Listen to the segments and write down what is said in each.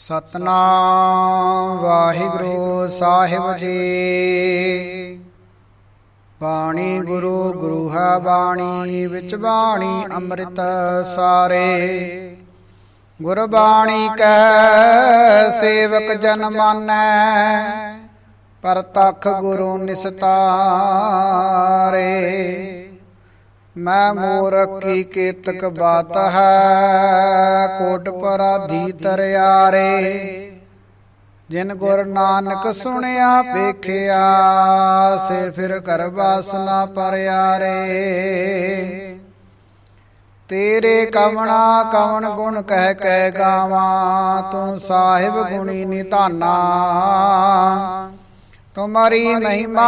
ਸਤਨਾਮ ਵਾਹਿਗੁਰੂ ਸਾਹਿਬ ਜੀ। ਬਾਣੀ ਗੁਰੂ ਗੁਰੂ ਹੈ ਬਾਣੀ ਵਿੱਚ ਬਾਣੀ ਅੰਮ੍ਰਿਤ ਸਾਰੇ। ਗੁਰਬਾਣੀ ਕੈ ਸੇਵਕ ਜਨ ਮਾਨੈ। ਪਰਤਖ ਗੁਰੂ ਨਿਸਤਾਰੇ। ਮੈਂ ਮੂਰਖ ਕੀ ਕੀਤਕ ਬਾਤ ਹੈ, ਕੋਟ ਪਰਾਧੀ ਤਰਿਆਰੇ। ਜਿਨ ਗੁਰ ਨਾਨਕ ਸੁਣਿਆ, ਵੇਖਿਆ, ਸੇ ਫਿਰ ਕਰ ਬਾਸਨਾ ਪਰਿਆਰੇ। ਤੇਰੇ ਕਵਣਾ ਕਵਣ ਗੁਣ ਕਹਿ ਕਹਿ ਗਾਵਾਂ, ਤੂੰ ਸਾਹਿਬ ਗੁਣੀ ਨਿਧਾਨਾ। ਤੁਮਰੀ ਮਹਿਮਾ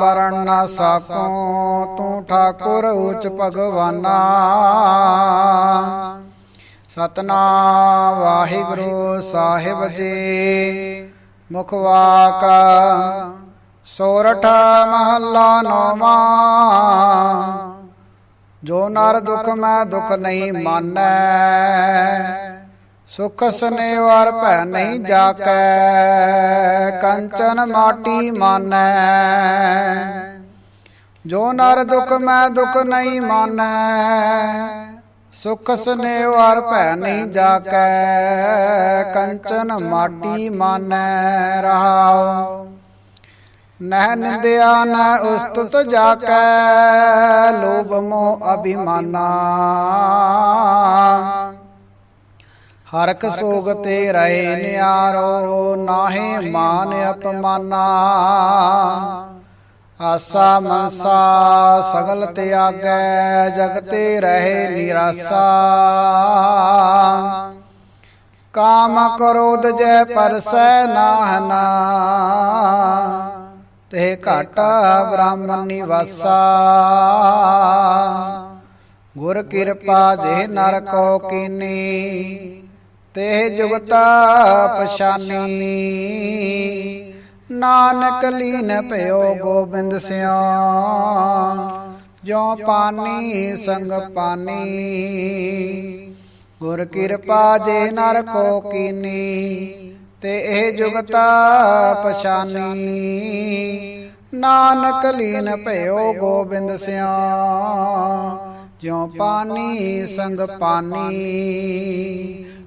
ਵਰਣ ਨਾ ਸਾਕੋ, ਤੂੰ ਠਾਕੁਰ ਉਚ ਭਗਵਾਨਾ। ਸਤਨਾਮ ਵਾਹਿਗੁਰੂ ਸਾਹਿਬ ਜੀ, ਮੁਖ ਵਾਕ ਸੋਰਠ ਮਹੱਲਾ ਨੌਵਾਂ। ਜੋ ਨਰ ਦੁਖ ਮੈਂ ਦੁਖ ਨਹੀਂ ਮਾਨੈ ਸੁਖ ਸਨੇਵਾਰ ਭੈ ਨਹੀਂ ਜਾਕੈ, ਕੰਚਨ ਮਾਟੀ ਮਾਨੈ। ਜੋ ਨਰ ਦੁਖ ਮੈਂ ਦੁਖ ਨਹੀਂ ਮਾਨੈ, ਸੁਖ ਸਨੇਵਾਰ ਭੈ ਨਹੀਂ ਜਾਕੈ, ਕੰਚਨ ਮਾਟੀ ਮਾਨੈ ਰਹਾਉ। ਨਹਿ ਨਿੰਦਿਆ ਨ ਉਸਤਤ ਜਾਕੈ, ਲੋਭ ਮੋਹ ਅਭਿਮਾਨਾ। ਹਰਖ ਸੋਗ ਤੇ ਰਹੇ ਨਿਆਰੋ, ਨਾਹੇ ਮਾਨ ਅਪਮਾਨਾ। ਆਸਾ ਮਨਸਾ ਸਗਲ ਤਿਆਗੈ ਜਗਤੇ ਰਹੇ ਨਿਰਾਸਾ। ਕਾਮ ਕ੍ਰੋਧ ਜੈ ਪਰਸੈ ਨਾਹਨਾ। ਤੇ ਘਟ ਬ੍ਰਾਹਮਣ ਨਿਵਾਸਾ। ਗੁਰ ਕਿਰਪਾ ਜੇ ਨਰ ਕੋ ਕੀਨੀ ਤੇ ਜੁਗਤਾ ਪਛਾਨੀ। ਨਾਨਕ ਲੀਨ ਭਇਓ ਗੋਬਿੰਦ ਸਿਆ। ਜੋ ਪਾਨੀ ਸੰਗ ਪਾਨੀ। ਗੁਰ ਕਿਰਪਾ ਜੇ ਨਰ ਕੋ ਕੀਨੀ, ਤੇ ਇਹ ਜੁਗਤਾ ਪਛਾਨੀ। ਨਾਨਕ ਲੀਨ ਭਇਓ ਗੋਬਿੰਦ ਸਿਆ। ਜਿਉ ਪਾਨੀ ਸੰਗ ਪਾਨੀ।